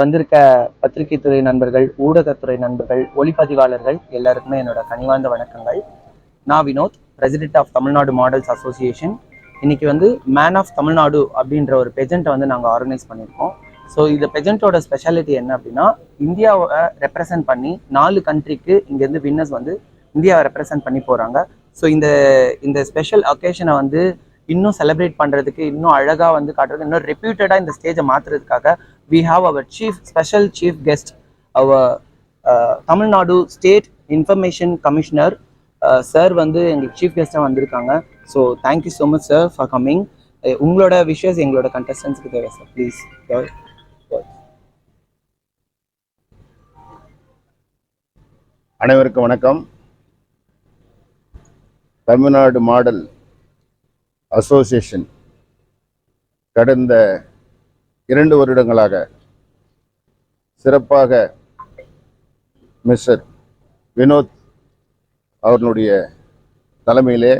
வந்திருக்க பத்திரிகை துறை நண்பர்கள் ஊடகத்துறை நண்பர்கள் ஒளிப்பதிவாளர்கள் எல்லாருக்குமே என்னோட கனிவார்ந்த வணக்கங்கள். நான் Vinoth president of Tamil Nadu models association இன்னைக்கு வந்து மேன் ஆஃப் தமிழ்நாடு அப்படின்ற ஒரு பெஜெண்ட்டை வந்து நாங்கள் ஆர்கனைஸ் பண்ணியிருக்கோம். ஸோ இந்த பெஜெண்ட்டோட ஸ்பெஷாலிட்டி என்ன அப்படின்னா இந்தியாவை ரெப்ரசன்ட் பண்ணி நாலு கண்ட்ரிக்கு இங்கேருந்து வின்னர்ஸ் வந்து இந்தியாவை ரெப்ரசன்ட் பண்ணி போகிறாங்க ஸோ இந்த இந்த ஸ்பெஷல் அக்கேஷனை வந்து இன்னும் செலிப்ரேட் பண்ணுறதுக்கு இன்னும் அழகாக வந்து காட்டுறதுக்கு இன்னும் ரெப்யூட்டடாக இந்த ஸ்டேஜை மாற்றுறதுக்காக we have our chief special chief guest our Tamil Nadu state information commissioner sir வந்து எங்களுக்கு சீஃப் கெஸ்ட்டாக வந்திருக்காங்க. So thank you so much sir for coming உங்களோட விஷஸ் எங்களோட கண்டஸ்டன்ஸ்க்கு தேவை சார் ப்ளீஸ் அனைவருக்கும் வணக்கம். தமிழ்நாடு மாடல் அசோசியேஷன் கடந்த இரண்டு வருடங்களாக சிறப்பாக மிஸ்டர் வினோத் அவர்களுடைய தலைமையிலே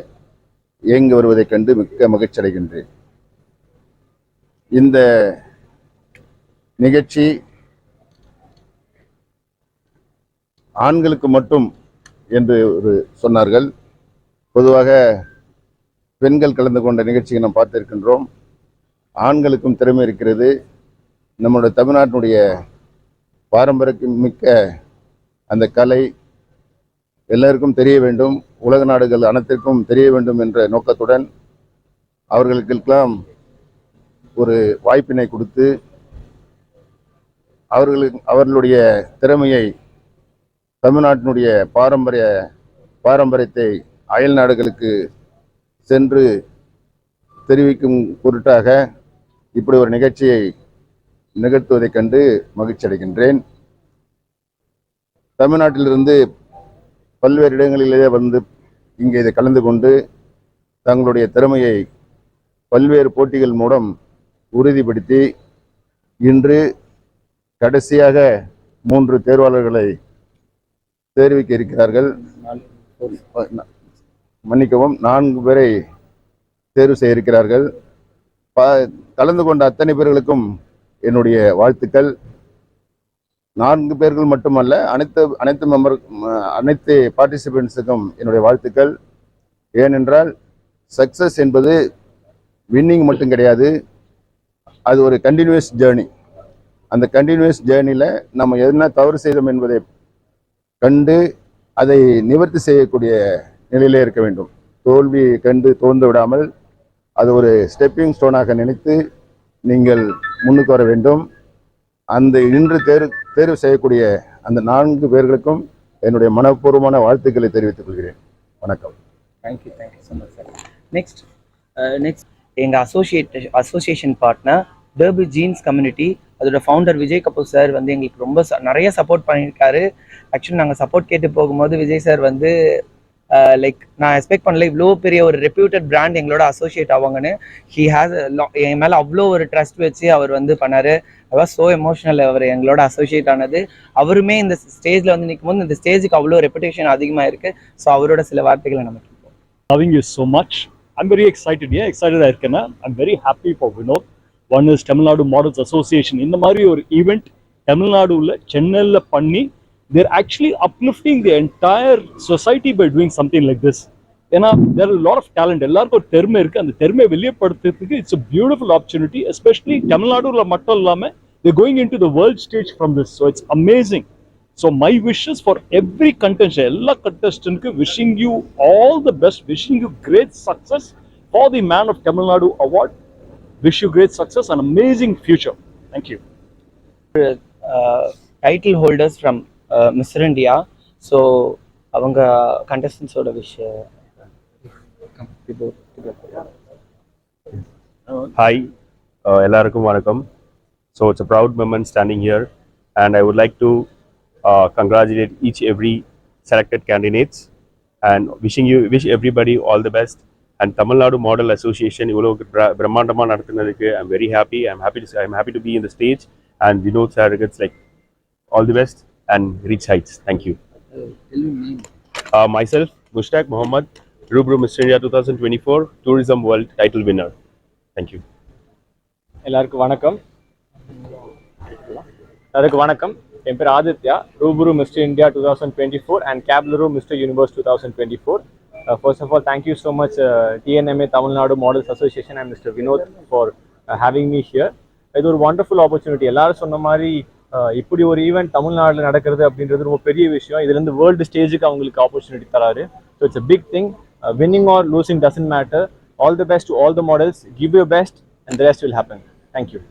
இயங்கி வருவதைக் கண்டு மிக்க மகிழ்ச்சி அடைகின்றேன். இந்த நிகழ்ச்சி ஆண்களுக்கு மட்டும் என்று ஒரு சொன்னார்கள். பொதுவாக பெண்கள் கலந்து கொண்ட நிகழ்ச்சியை நாம் பார்த்திருக்கின்றோம். ஆண்களுக்கும் திறமை இருக்கிறது. நம்மளோட தமிழ்நாட்டினுடைய பாரம்பரிய மிக்க அந்த கலை எல்லோருக்கும் தெரிய வேண்டும். உலக நாடுகள் அனைத்திற்கும் தெரிய வேண்டும் என்ற நோக்கத்துடன் அவர்களுக்கெல்லாம் ஒரு வாய்ப்பினை கொடுத்து அவர்களுக்கு அவர்களுடைய திறமையை தமிழ்நாட்டினுடைய பாரம்பரிய பாரம்பரியத்தை அயல் நாடுகளுக்கு சென்று தெரிவிக்கும் பொருட்டாக இப்படி ஒரு நிகழ்ச்சியை நிகழ்த்துவதைக் கண்டு மகிழ்ச்சி அடைகின்றேன் தமிழ்நாட்டிலிருந்து பல்வேறு இடங்களிலே வந்து இங்கே இதை கலந்து கொண்டு தங்களுடைய திறமையை பல்வேறு போட்டிகள் மூலம் உறுதிப்படுத்தி இன்று கடைசியாக மூன்று தேர்வாளர்களை தெரிவிக்க இருக்கிறார்கள். மன்னிக்கவும் நான்கு பேரை தேர்வு செய்ய இருக்கிறார்கள். ப- கலந்து கொண்ட அத்தனை பேர்களுக்கும் என்னுடைய வாழ்த்துக்கள். நான்கு பேர்கள் மட்டுமல்ல அனைத்து அனைத்து மெம்பர் அனைத்து பார்ட்டிசிபெண்ட்ஸுக்கும் என்னுடைய வாழ்த்துக்கள். ஏனென்றால் சக்சஸ் என்பது வின்னிங் மட்டும் கிடையாது அது ஒரு கண்டினியூஸ் ஜேர்னி அந்த கண்டினியூஸ் ஜேர்னியில் நம்ம என்ன தவறு செய்தோம் என்பதை கண்டு அதை நிவர்த்தி செய்யக்கூடிய நிலையிலே இருக்க வேண்டும். தோல்வி கண்டு தோந்து விடாமல் அது ஒரு ஸ்டெப்பிங் ஸ்டோனாக நினைத்து நீங்கள் முன்னுக்கு வர வேண்டும். அந்த இன்று தேர்வு தேர்வு செய்யக்கூடிய அந்த நான்கு பேர்களுக்கும் என்னுடைய மனப்பூர்வமான வாழ்த்துக்களை தெரிவித்துக் கொள்கிறேன். வணக்கம். Thank you thank you so much sir next next எங்கள் associate association partner Derby jeans community அதோட ஃபவுண்டர் விஜய் கபூர் சார் வந்து எங்களுக்கு ரொம்ப ச- நிறைய சப்போர்ட் பண்ணியிருக்காரு. ஆக்சுவலி நாங்கள் சப்போர்ட் கேட்டு போகும்போது விஜய் சார் வந்து Uh, லைக் நான் எக்ஸ்பெக்ட் பண்ணல இவ்வளோ பெரிய ஒரு ரெப்யூட்டட் பிராண்ட் எங்களோட அசோசியேட் ஆவாங்கன்னு ஹி ஹேஸ் என் மேலே அவ்வளோ ஒரு ட்ரஸ்ட் வச்சு அவர் வந்து பண்ணாரு அவர் ஸோ எமோஷனல் அவர் எங்களோட அசோசியேட் ஆனது அவருமே இந்த ஸ்டேஜில் வந்து நிற்கும் போது இந்த ஸ்டேஜுக்கு அவ்வளோ ரெப்புடேஷன் அதிகமாக இருக்குது ஸோ அவரோட சில வார்த்தைகளை நம்ம கேட்போம். You you much much. Very very excited. எக்ஸைட்டடாக excited இருக்கேன்னா I'm very happy for Vinod one is Tamil Nadu models association இந்த மாதிரி ஒரு ஈவெண்ட் தமிழ்நாடு உள்ள சென்னையில் பண்ணி they're actually uplifting the entire society by doing something like this. ஏன்னா there are a lot of talent. எல்லாருக்கும் ஒரு திறமை இருக்கு அந்த திறமையை வெளிப்படுத்துறதுக்கு it's a beautiful opportunity, especially தமிழ்நாடுல மட்டும் இல்லாம they're going into the world stage from this. So it's amazing. So my wishes for every contestant, எல்லா contestant wishing you all the best, wishing you great success for the Man of Tamil Nadu Award. Wish you great success and amazing future. Thank you. Title holders from mister India so அவங்க கண்டஸ்டன்ஸோட wish Hi, uh, எல்லாருக்கும் வணக்கம் so it's a proud moment standing here and I would like to uh, congratulate each every selected candidates and wishing you wish everybody all the best and Tamil Nadu Model Association இவ்வளோ பிர- பிரம்மாண்டமா நடத்துனதுக்கு I'm very happy I'm happy to I'm happy to be in the stage and Vinod sir gets like all the best and reach heights. Thank you. Uh, myself Mushtaq Mohammed Rubru Mr. India 2024 Tourism World title winner. Thank you. எல்லாருக்கும் வணக்கம் அதுக்கு வணக்கம் என் பேர் Aditya ரூபுரு mister India two thousand twenty four and கேப்லரு mister universe two thousand twenty four first of all thank you so much TNMA Tamil Nadu models association and mister Vinod for having me here இது ஒரு wonderful opportunity எல்லாரும் சொன்ன மாதிரி uh, இப்படி ஒரு event தமிழ்நாட்டில் நடக்கிறது அப்படின்றது ரொம்ப பெரிய விஷயம். இதுலேருந்து வேர்ல்டு ஸ்டேஜுக்கு அவங்களுக்கு ஆப்பர்ச்சுனிட்டி தராரு. So it's a big thing winning or losing doesn't matter all the best to all the models give you best and rest will happen thank you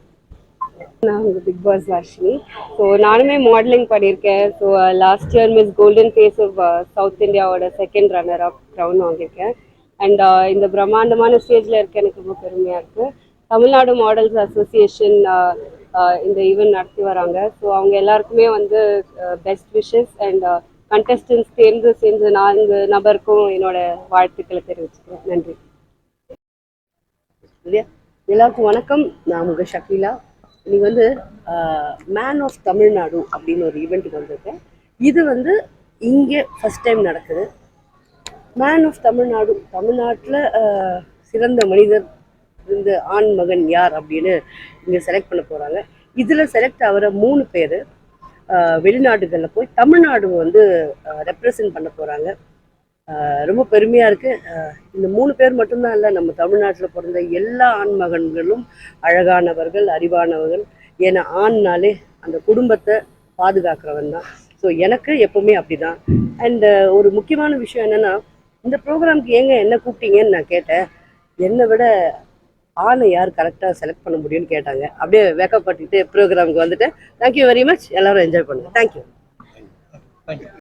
நான் உங்கள் பிக் பாஸ் வர்ஷினி. ஸோ நானுமே modelling பண்ணியிருக்கேன். So last year miss golden face of south இந்தியாவோட second runner up crown வாங்கியிருக்கேன். And uh, இந்த பிரம்மாண்டமான ஸ்டேஜில் இருக்க எனக்கு ரொம்ப பெருமையாக இருக்குது தமிழ்நாடு மாடல்ஸ் அசோசியேஷன் இந்த ஈவெண்ட் நடத்தி வராங்க. ஸோ அவங்க எல்லாருக்குமே வந்து பெஸ்ட் விஷஸ் அண்ட் கண்டஸ்டன்ஸ் தேர்ந்து செஞ்ச நான்கு நபருக்கும் என்னோட வாழ்த்துக்களை தெரிவிச்சுக்கிறேன். நன்றி. எல்லாருக்கும் வணக்கம். நான் உங்கள் ஷக்கீலா. நீங்கள் வந்து மேன் ஆஃப் தமிழ்நாடு அப்படின்னு ஒரு ஈவெண்ட்டுக்கு வந்திருக்கேன். இது வந்து இங்கே ஃபஸ்ட் டைம் நடக்குது. மேன் ஆஃப் தமிழ்நாடு தமிழ்நாட்டில் சிறந்த மனிதர் இந்த ஆண் மகன் யார் அப்படின்னு இங்கே செலக்ட் பண்ண போகிறாங்க இதில் செலக்ட் ஆகிற மூணு பேர் வெளிநாடுகளில் போய் தமிழ்நாடு வந்து ரெப்ரசன்ட் பண்ண போகிறாங்க ரொம்ப பெருமையாக இருக்குது இந்த மூணு பேர் மட்டும்தான் இல்லை நம்ம தமிழ்நாட்டில் பிறந்த எல்லா ஆண் மகன்களும் அழகானவர்கள் அறிவானவர்கள். ஏன்னா ஆண்னாலே அந்த குடும்பத்தை பாதுகாக்கிறவன் தான். ஸோ எனக்கு எப்பவுமே அப்படிதான். அண்ட் ஒரு முக்கியமான விஷயம் என்னன்னா இந்த ப்ரோக்ராம்க்கு ஏங்க என்ன கூப்பிட்டீங்கன்னு நான் கேட்டேன். என்னை விட ஆணை யார் கரெக்டாக செலக்ட் பண்ண முடியும்னு கேட்டாங்க. அப்படியே வேக்கப்பட்டுட்டு ப்ரோக்ராமுக்கு வந்துட்டேன் தேங்க்யூ வெரி மச் எல்லாரும் என்ஜாய் பண்ணுங்க. Thank you